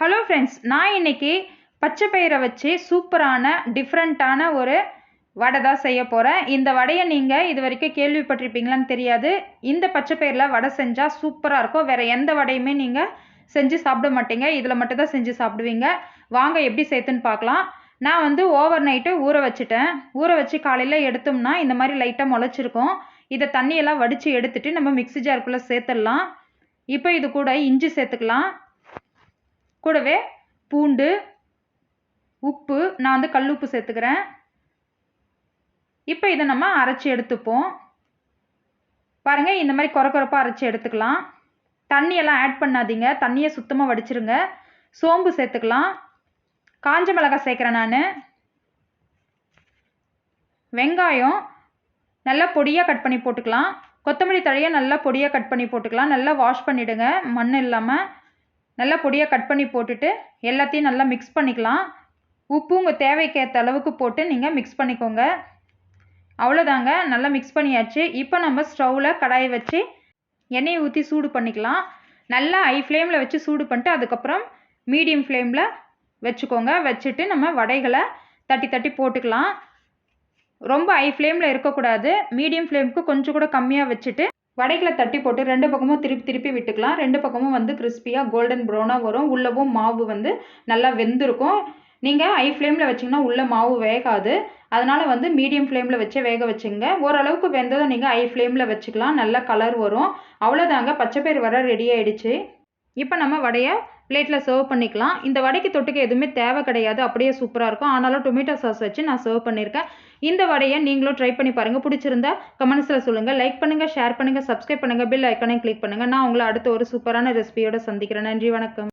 Hello friends நான் இன்னைக்கு பச்சை பயிரை வச்சு சூப்பரான டிஃப்ரெண்ட்டான ஒரு வடை தான் செய்ய போகிறேன் இந்த வடையை நீங்கள் இது வரைக்கும் கேள்விப்பட்டிருப்பீங்களான்னு தெரியாது. இந்த பச்சை பயிரில் வடை செஞ்சால் சூப்பராக இருக்கும். வேறு எந்த வடையுமே நீங்கள் செஞ்சு சாப்பிட மாட்டீங்க. இதில் மட்டும்தான் செஞ்சு சாப்பிடுவீங்க. வாங்க எப்படி சேர்த்துன்னு பார்க்கலாம். நான் வந்து ஓவர் நைட்டு ஊற வச்சுட்டேன். ஊற வச்சு காலையில் எடுத்தோம்னா இந்த மாதிரி லைட்டாக முளைச்சிருக்கும். இதை தண்ணியெல்லாம் வடித்து எடுத்துட்டு நம்ம மிக்ஸி ஜாருக்குள்ளே சேர்த்துடலாம். இப்போ இது கூட இஞ்சி சேர்த்துக்கலாம். கூடவே பூண்டு உப்பு நான் வந்து கல் உப்பு சேர்த்துக்கிறேன். இப்போ இதை நம்ம அரைச்சி எடுத்துப்போம். பாருங்கள் இந்த மாதிரி குறை குறைப்பாக அரைச்சி எடுத்துக்கலாம். தண்ணியெல்லாம் ஆட் பண்ணாதீங்க. தண்ணியை சுத்தமாக வடிச்சிருங்க. சோம்பு சேர்த்துக்கலாம். காஞ்ச மிளகாய் சேர்க்குறேன் நான். வெங்காயம் நல்லா பொடியாக கட் பண்ணி போட்டுக்கலாம். கொத்தமல்லி தழையை நல்லா பொடியாக கட் பண்ணி போட்டுக்கலாம். நல்லா வாஷ் பண்ணிவிடுங்க மண் இல்லாமல் நல்லா பொடியாக கட் பண்ணி போட்டுட்டு எல்லாத்தையும் நல்லா மிக்ஸ் பண்ணிக்கலாம். உப்பு உங்கள் தேவைக்கேற்ற அளவுக்கு போட்டு நீங்கள் மிக்ஸ் பண்ணிக்கோங்க. அவ்வளோதாங்க நல்லா மிக்ஸ் பண்ணியாச்சு. இப்போ நம்ம ஸ்டவ்வில் கடாயை வச்சு எண்ணெயை ஊற்றி சூடு பண்ணிக்கலாம். நல்லா ஹை ஃப்ளேமில் வச்சு சூடு பண்ணிட்டு அதுக்கப்புறம் மீடியம் ஃப்ளேமில் வச்சுக்கோங்க. வச்சுட்டு நம்ம வடைகளை தட்டி தட்டி போட்டுக்கலாம். ரொம்ப ஹை ஃப்ளேமில் இருக்கக்கூடாது. மீடியம் ஃப்ளேமுக்கு கொஞ்சம் கூட கம்மியாக வச்சுட்டு வடைகளை தட்டி போட்டு ரெண்டு பக்கமும் திருப்பி திருப்பி விட்டுக்கலாம். ரெண்டு பக்கமும் வந்து கிறிஸ்பியாக கோல்டன் ப்ரௌனாக வரும். உள்ளவும் மாவு வந்து நல்லா வெந்திருக்கும். நீங்கள் ஹை ஃப்ளேமில் வச்சிங்கன்னா உள்ளே மாவு வேகாது. அதனால் வந்து மீடியம் ஃப்ளேமில் வச்சே வேக வச்சுங்க. ஓரளவுக்கு வெந்ததும் நீங்கள் ஹை ஃப்ளேமில் வச்சுக்கலாம். நல்ல கலர் வரும். அவ்வளோதாங்க பச்சைப்பயிறு வர ரெடி ஆகிடுச்சு இப்போ நம்ம வடையை பிளேட்டில் சர்வ் பண்ணிக்கலாம். இந்த வடைக்கு தொட்டுக்க எதுவுமே தேவை கிடையாது. அப்படியே சூப்பராக இருக்கும். ஆனாலும் டொமேட்டோ சாஸ் வச்சு நான் சர்வ் பண்ணியிருக்கேன். இந்த வடையை நீங்களும் ட்ரை பண்ணி பாருங்கள் பிடிச்சிருந்தா கமெண்ட்ஸில் சொல்லுங்கள் லைக் பண்ணுங்கள் ஷேர் பண்ணுங்கள் சப்ஸ்கிரைப் பண்ணுங்கள் பில் ஐக்கனையும் கிளிக் பண்ணுங்கள் நான் உங்களை அடுத்த ஒரு சூப்பரான ரெசிபியோட சந்திக்கிறேன். நன்றி வணக்கம்.